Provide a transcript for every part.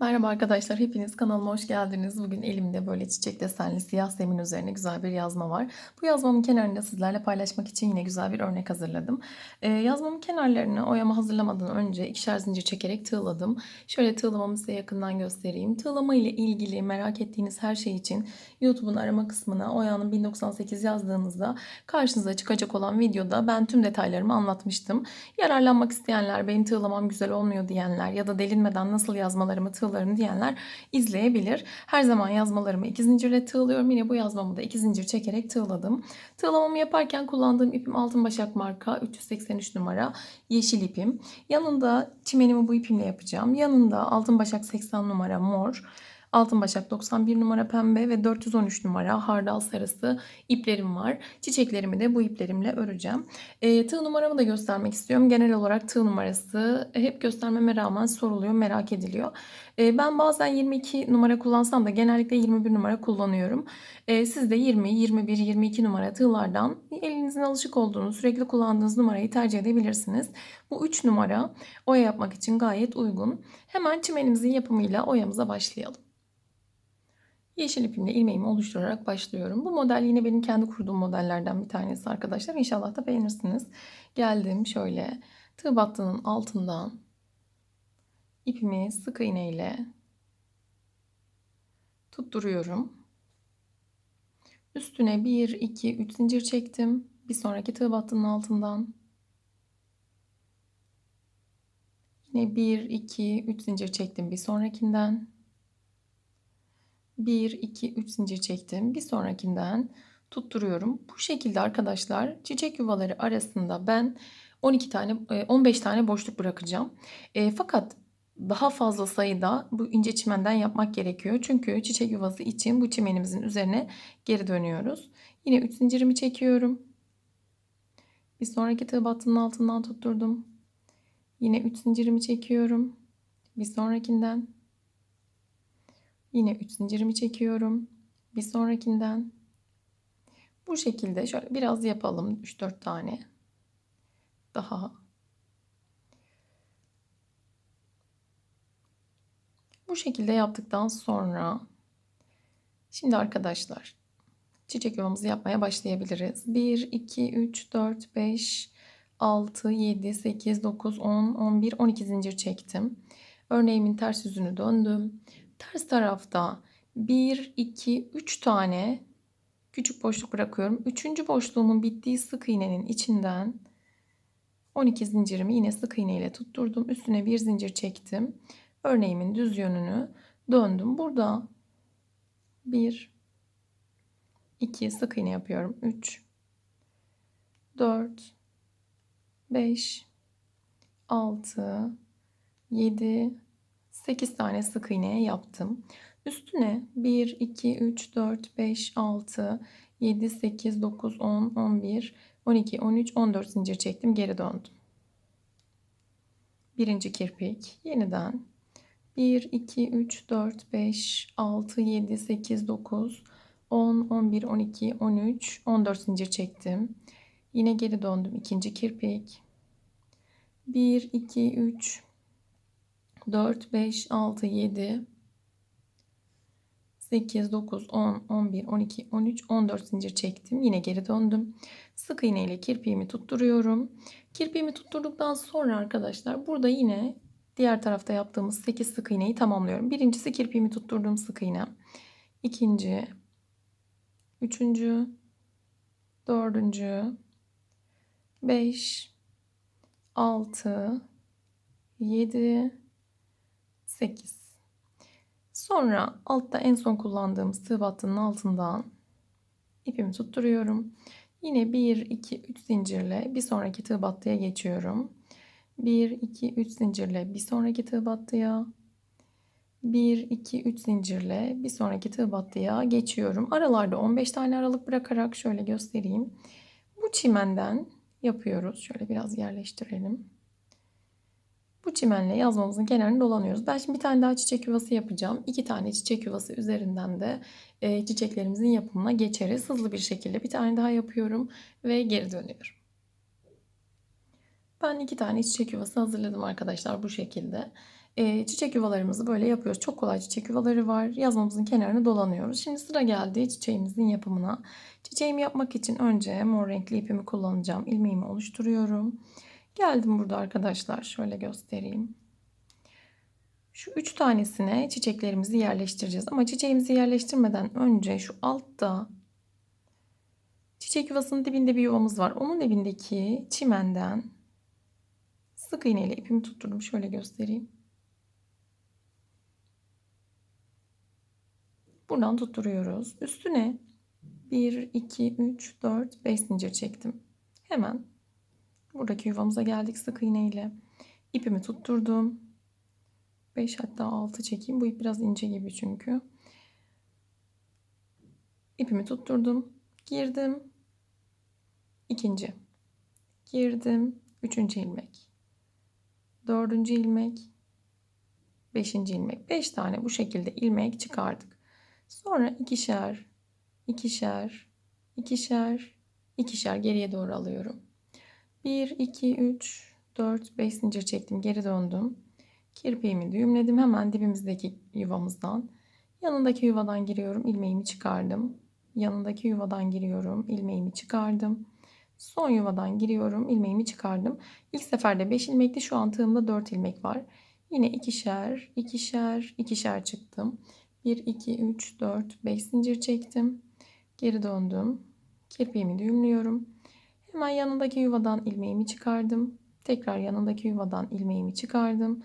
Merhaba arkadaşlar, hepiniz kanalıma hoş geldiniz. Bugün elimde böyle çiçek desenli siyah zemin üzerine güzel bir yazma var. Bu yazmamın kenarında sizlerle paylaşmak için yine güzel bir örnek hazırladım. Ee, yazmamın kenarlarını oyama hazırlamadan önce ikişer zincir çekerek tığladım. Şöyle tığlamamı size yakından göstereyim. Tığlama ile ilgili merak ettiğiniz her şey için YouTube'un arama kısmına oyanın 1098 yazdığınızda karşınıza çıkacak olan videoda ben tüm detaylarımı anlatmıştım. Yararlanmak isteyenler, benim tığlamam güzel olmuyor diyenler ya da delinmeden nasıl yazmalarımı tığlarım diyenler izleyebilir. Her zaman yazmalarımı iki zincirle tığlıyorum. Yine bu yazmamı da iki zincir çekerek tığladım. Tığlamamı yaparken kullandığım ipim Altın Başak marka 383 numara yeşil ipim. Yanında çimenimi bu ipimle yapacağım. Yanında Altın Başak 80 numara mor. Altın Başak 91 numara pembe ve 413 numara hardal sarısı iplerim var. Çiçeklerimi de bu iplerimle öreceğim. E, tığ numaramı da göstermek istiyorum. Genel olarak tığ numarası hep göstermeme rağmen soruluyor, merak ediliyor. E, ben bazen 22 numara kullansam da genellikle 21 numara kullanıyorum. E, siz de 20, 21, 22 numara tığlardan elinizin alışık olduğunuz, sürekli kullandığınız numarayı tercih edebilirsiniz. Bu 3 numara oya yapmak için gayet uygun. Hemen çimenimizin yapımıyla oyamıza başlayalım. Yeşil ipimle ilmeğimi oluşturarak başlıyorum. Bu model yine benim kendi kurduğum modellerden bir tanesi arkadaşlar. İnşallah da beğenirsiniz. Geldim şöyle tığ battığının altından ipimi sık iğne ile tutturuyorum. Üstüne 1, 2, 3 zincir çektim. Bir sonraki tığ battığının altından. Yine 1, 2, 3 zincir çektim bir sonrakinden. 1, 2, 3 zincir çektim. Bir sonrakinden tutturuyorum. Bu şekilde arkadaşlar çiçek yuvaları arasında ben 12 tane 15 tane boşluk bırakacağım. E, fakat daha fazla sayıda bu ince çimenden yapmak gerekiyor. Çünkü çiçek yuvası için bu çimenimizin üzerine geri dönüyoruz. Yine 3 zincirimi çekiyorum. Bir sonraki tığ battının altından tutturdum. Yine 3 zincirimi çekiyorum. Bir sonrakinden Yine 3 zincirimi çekiyorum. Bir sonrakinden. Bu şekilde şöyle biraz yapalım. 3-4 tane. Daha. Bu şekilde yaptıktan sonra şimdi arkadaşlar çiçek yuvamızı yapmaya başlayabiliriz. 1, 2, 3, 4, 5, 6, 7, 8, 9, 10, 11, 12 zincir çektim. Örneğimin ters yüzünü döndüm. Ters tarafta 1, 2, 3 tane küçük boşluk bırakıyorum. Üçüncü boşluğumun bittiği sık iğnenin içinden 12 zincirimi yine sık iğne ile tutturdum. Üstüne bir zincir çektim. Örneğimin düz yönünü döndüm. Burada 1, 2 sık iğne yapıyorum. 3, 4, 5, 6, 7, 8 tane sık iğne yaptım. Üstüne 1, 2, 3, 4, 5, 6, 7, 8, 9, 10, 11, 12, 13, 14 zincir çektim. Geri döndüm. Birinci kirpik. Yeniden 1, 2, 3, 4, 5, 6, 7, 8, 9, 10, 11, 12, 13, 14 zincir çektim. Yine geri döndüm. ikinci kirpik. 1, 2, 3, 4, 5, 6, 7, 8, 9, 10, 11, 12, 13, 14 zincir çektim. Yine geri döndüm. Sık iğne ile kirpiğimi tutturuyorum. Kirpiğimi tutturduktan sonra arkadaşlar burada yine diğer tarafta yaptığımız 8 sık iğneyi tamamlıyorum. Birincisi kirpiğimi tutturduğum sık iğne. İkinci, üçüncü, dördüncü, beş, altı, yedi, 8. Sonra altta en son kullandığımız tığ battının altından ipimi tutturuyorum. Yine 1, 2, 3 zincirle bir sonraki tığ battıya geçiyorum. 1, 2, 3 zincirle bir sonraki tığ battıya. 1, 2, 3 zincirle bir sonraki tığ battıya geçiyorum. Aralarda 15 tane aralık bırakarak şöyle göstereyim. Bu çimenden yapıyoruz. Şöyle biraz yerleştirelim. Bu çimenle yazmamızın kenarını dolanıyoruz. Ben şimdi bir tane daha çiçek yuvası yapacağım. İki tane çiçek yuvası üzerinden de e, çiçeklerimizin yapımına geçeriz. Hızlı bir şekilde bir tane daha yapıyorum ve geri dönüyorum. Ben iki tane çiçek yuvası hazırladım arkadaşlar bu şekilde. e, çiçek yuvalarımızı böyle yapıyoruz. Çok kolay çiçek yuvaları var. Yazmamızın kenarını dolanıyoruz. Şimdi sıra geldi çiçeğimizin yapımına. Çiçeğimi yapmak için önce mor renkli ipimi kullanacağım. İlmeğimi oluşturuyorum. Geldim burada arkadaşlar. Şöyle göstereyim. Şu üç tanesine çiçeklerimizi yerleştireceğiz. Ama çiçeğimizi yerleştirmeden önce şu altta çiçek yuvasının dibinde bir yuvamız var. Onun dibindeki çimenden sık iğneyle ipimi tutturdum. Şöyle göstereyim. Buradan tutturuyoruz. Üstüne 1, 2, 3, 4, 5 zincir çektim. Hemen buradaki yuvamıza geldik sık iğne ile. İpimi tutturdum. 5 hatta 6 çekeyim. Bu ip biraz ince gibi çünkü. İpimi tutturdum. Girdim. İkinci. Girdim. Üçüncü ilmek. Dördüncü ilmek. Beşinci ilmek. Beş tane bu şekilde ilmek çıkardık. Sonra ikişer, ikişer, ikişer, ikişer geriye doğru alıyorum. 1, 2, 3, 4, 5 zincir çektim. Geri döndüm. Kirpiğimi düğümledim. Hemen dibimizdeki yuvamızdan. Yanındaki yuvadan giriyorum. ilmeğimi çıkardım. Yanındaki yuvadan giriyorum. ilmeğimi çıkardım. Son yuvadan giriyorum. ilmeğimi çıkardım. İlk seferde 5 ilmekti. Şu an tığımda 4 ilmek var. Yine ikişer, ikişer, ikişer çıktım. 1, 2, 3, 4, 5 zincir çektim. Geri döndüm. Kirpiğimi düğümlüyorum. Hemen yanındaki yuvadan ilmeğimi çıkardım. Tekrar yanındaki yuvadan ilmeğimi çıkardım.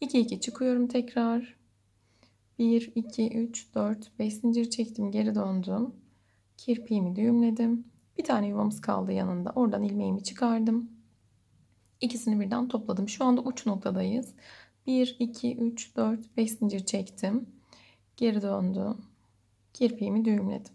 2 2 çıkıyorum tekrar. 1 2 3 4 5 zincir çektim, geri döndüm. Kirpiğimi düğümledim. Bir tane yuvamız kaldı yanında. Oradan ilmeğimi çıkardım. İkisini birden topladım. Şu anda uç noktadayız. 1 2 3 4 5 zincir çektim. Geri döndüm. Kirpiğimi düğümledim.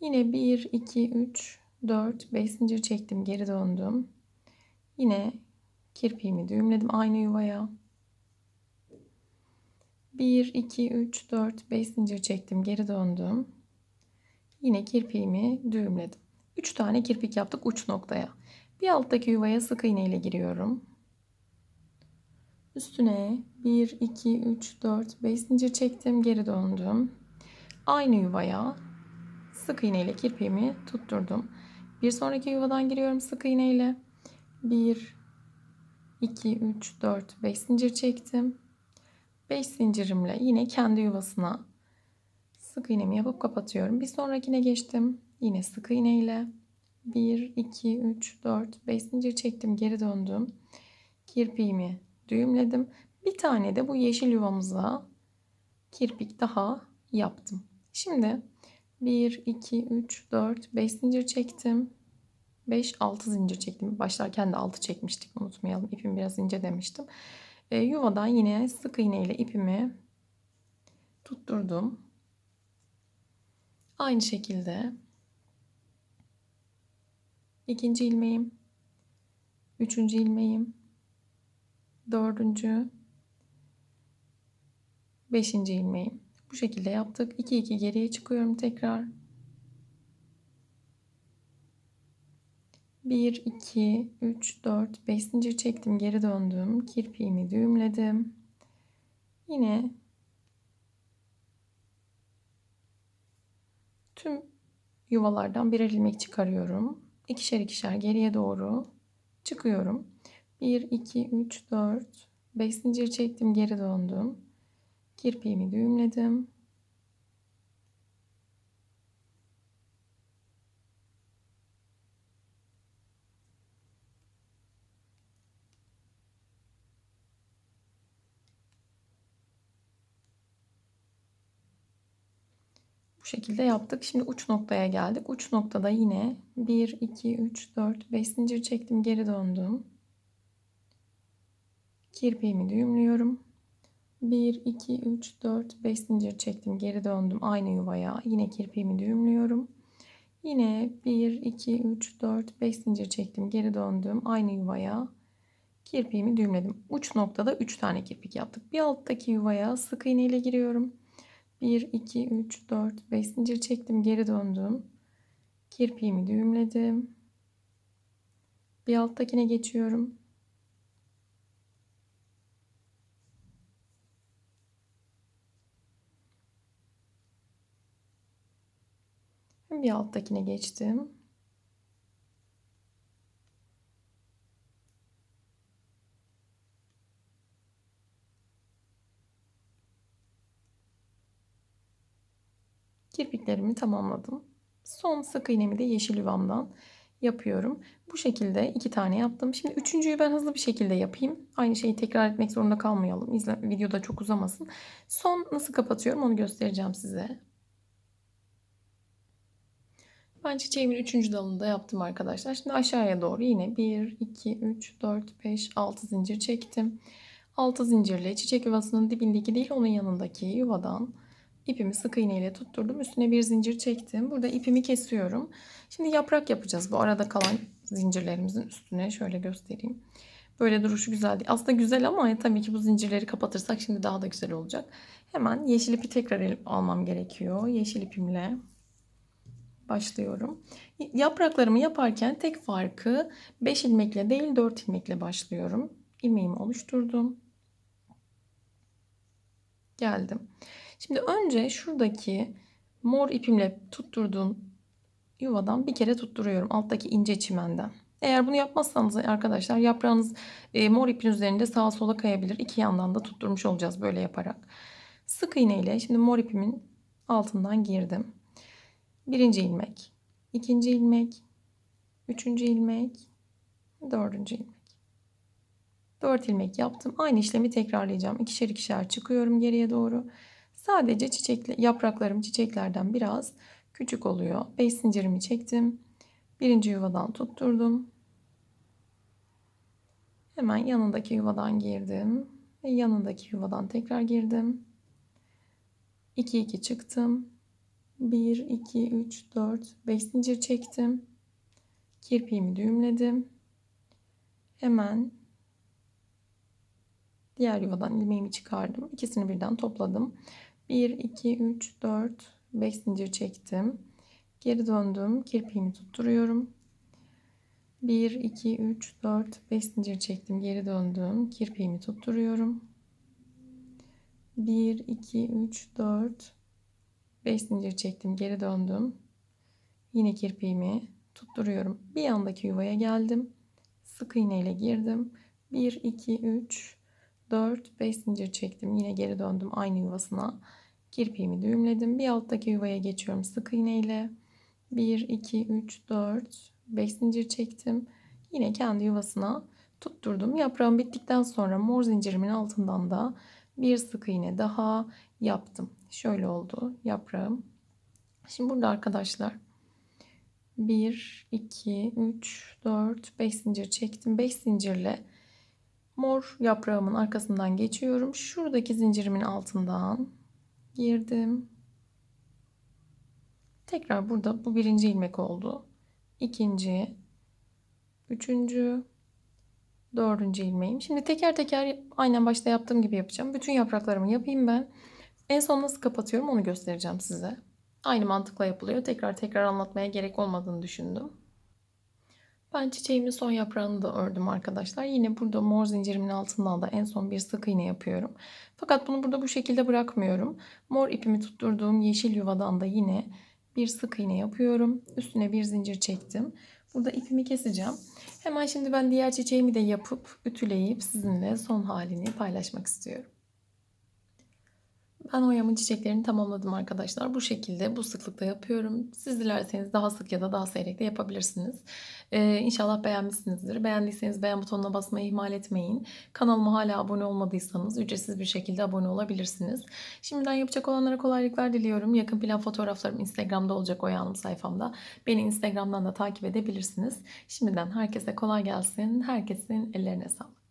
Yine 1 2 3 4 5 zincir çektim, geri döndüm. Yine kirpiğimi düğümledim aynı yuvaya. 1, 2, 3, 4, 5 zincir çektim. Geri döndüm. Yine kirpiğimi düğümledim. 3 tane kirpik yaptık uç noktaya. Bir alttaki yuvaya sık iğne ile giriyorum. Üstüne 1, 2, 3, 4, 5 zincir çektim. Geri döndüm. Aynı yuvaya sık iğne ile kirpiğimi tutturdum. Bir sonraki yuvadan giriyorum sık iğne ile. 1, 2, 3, 4, 5 zincir çektim. 5 zincirimle yine kendi yuvasına sık iğnemi yapıp kapatıyorum. Bir sonrakine geçtim. Yine sık iğne ile 1, 2, 3, 4, 5 zincir çektim. Geri döndüm. Kirpiğimi düğümledim. Bir tane de bu yeşil yuvamıza kirpik daha yaptım. Şimdi 1, 2, 3, 4, 5 zincir çektim. 5, 6 zincir çektim. Başlarken de 6 çekmiştik unutmayalım. İpim biraz ince demiştim. E, yuvadan yine sık iğne ile ipimi tutturdum. Aynı şekilde ikinci ilmeğim, üçüncü ilmeğim, dördüncü, beşinci ilmeğim. Bu şekilde yaptık. 2 2 geriye çıkıyorum tekrar. 1, 2, 3, 4, 5 zincir çektim. Geri döndüm. Kirpiğimi düğümledim. Yine tüm yuvalardan birer ilmek çıkarıyorum. İkişer ikişer geriye doğru çıkıyorum. 1, 2, 3, 4, 5 zincir çektim. Geri döndüm. Kirpiğimi düğümledim. Bu şekilde yaptık. Şimdi uç noktaya geldik. Uç noktada yine 1, 2, 3, 4, 5 zincir çektim. Geri döndüm. Kirpiğimi düğümlüyorum. 1, 2, 3, 4, 5 zincir çektim. Geri döndüm aynı yuvaya. Yine kirpiğimi düğümlüyorum. Yine 1, 2, 3, 4, 5 zincir çektim. Geri döndüm aynı yuvaya. Kirpiğimi düğümledim. Uç noktada 3 tane kirpik yaptık. Bir alttaki yuvaya sık iğne ile giriyorum. 1, 2, 3, 4, 5 zincir çektim. Geri döndüm. Kirpiğimi düğümledim. Bir alttakine geçiyorum. Bir alttakine geçtim. Kirpiklerimi tamamladım. Son sık iğnemi de yeşil yuvamdan yapıyorum. Bu şekilde iki tane yaptım. Şimdi üçüncüyü ben hızlı bir şekilde yapayım. Aynı şeyi tekrar etmek zorunda kalmayalım. İzle, videoda çok uzamasın. Son nasıl kapatıyorum onu göstereceğim size. Ben çiçeğimin üçüncü dalını da yaptım arkadaşlar. Şimdi aşağıya doğru yine 1, 2, 3, 4, 5, 6 zincir çektim. 6 zincirle çiçek yuvasının dibindeki değil onun yanındaki yuvadan ipimi sık iğne ile tutturdum. Üstüne bir zincir çektim. Burada ipimi kesiyorum. Şimdi yaprak yapacağız. Bu arada kalan zincirlerimizin üstüne şöyle göstereyim. Böyle duruşu güzel değil. Aslında güzel ama tabii ki bu zincirleri kapatırsak şimdi daha da güzel olacak. Hemen yeşil ipi tekrar almam gerekiyor. Yeşil ipimle başlıyorum. Yapraklarımı yaparken tek farkı 5 ilmekle değil 4 ilmekle başlıyorum. İlmeğimi oluşturdum. Geldim. Şimdi önce şuradaki mor ipimle tutturduğum yuvadan bir kere tutturuyorum. Alttaki ince çimenden. Eğer bunu yapmazsanız arkadaşlar yaprağınız e, mor ipin üzerinde sağa sola kayabilir. İki yandan da tutturmuş olacağız böyle yaparak. Sık iğne ile şimdi mor ipimin altından girdim. Birinci ilmek, ikinci ilmek, üçüncü ilmek, dördüncü ilmek. Dört ilmek yaptım. Aynı işlemi tekrarlayacağım. İkişer ikişer çıkıyorum geriye doğru. Sadece çiçekli yapraklarım çiçeklerden biraz küçük oluyor. 5 zincirimi çektim. Birinci yuvadan tutturdum. Hemen yanındaki yuvadan girdim. Ve yanındaki yuvadan tekrar girdim. 2 2 çıktım. 1 2 3 4 5 zincir çektim. Kirpiğimi düğümledim. Hemen diğer yuvadan ilmeğimi çıkardım. İkisini birden topladım. 1, 2, 3, 4, 5 zincir çektim. Geri döndüm. Kirpiğimi tutturuyorum. 1, 2, 3, 4, 5 zincir çektim. Geri döndüm. Kirpiğimi tutturuyorum. 1, 2, 3, 4, 5 zincir çektim. Geri döndüm. Yine kirpiğimi tutturuyorum. Bir yandaki yuvaya geldim. Sık iğne ile girdim. 1, 2, 3, 4, 5 zincir çektim. Yine geri döndüm aynı yuvasına. Kirpiğimi düğümledim. Bir alttaki yuvaya geçiyorum sık iğne ile. 1, 2, 3, 4, 5 zincir çektim. Yine kendi yuvasına tutturdum. Yaprağım bittikten sonra mor zincirimin altından da bir sık iğne daha yaptım. Şöyle oldu yaprağım. Şimdi burada arkadaşlar 1, 2, 3, 4, 5 zincir çektim. 5 zincirle mor yaprağımın arkasından geçiyorum. Şuradaki zincirimin altından girdim. Tekrar burada bu birinci ilmek oldu. İkinci, üçüncü, dördüncü ilmeğim. Şimdi teker teker aynen başta yaptığım gibi yapacağım. Bütün yapraklarımı yapayım ben. En son nasıl kapatıyorum onu göstereceğim size. Aynı mantıkla yapılıyor. Tekrar tekrar anlatmaya gerek olmadığını düşündüm. Ben çiçeğimin son yaprağını da ördüm arkadaşlar. Yine burada mor zincirimin altından da en son bir sık iğne yapıyorum. Fakat bunu burada bu şekilde bırakmıyorum. Mor ipimi tutturduğum yeşil yuvadan da yine bir sık iğne yapıyorum. Üstüne bir zincir çektim. Burada ipimi keseceğim. Hemen şimdi ben diğer çiçeğimi de yapıp ütüleyip sizinle son halini paylaşmak istiyorum. Ben oyamın çiçeklerini tamamladım arkadaşlar. Bu şekilde bu sıklıkta yapıyorum. Siz dilerseniz daha sık ya da daha seyrek de yapabilirsiniz. Ee, inşallah beğenmişsinizdir. Beğendiyseniz beğen butonuna basmayı ihmal etmeyin. Kanalıma hala abone olmadıysanız ücretsiz bir şekilde abone olabilirsiniz. Şimdiden yapacak olanlara kolaylıklar diliyorum. Yakın plan fotoğraflarım Instagram'da olacak Oya Hanım sayfamda. Beni Instagram'dan da takip edebilirsiniz. Şimdiden herkese kolay gelsin. Herkesin ellerine sağlık.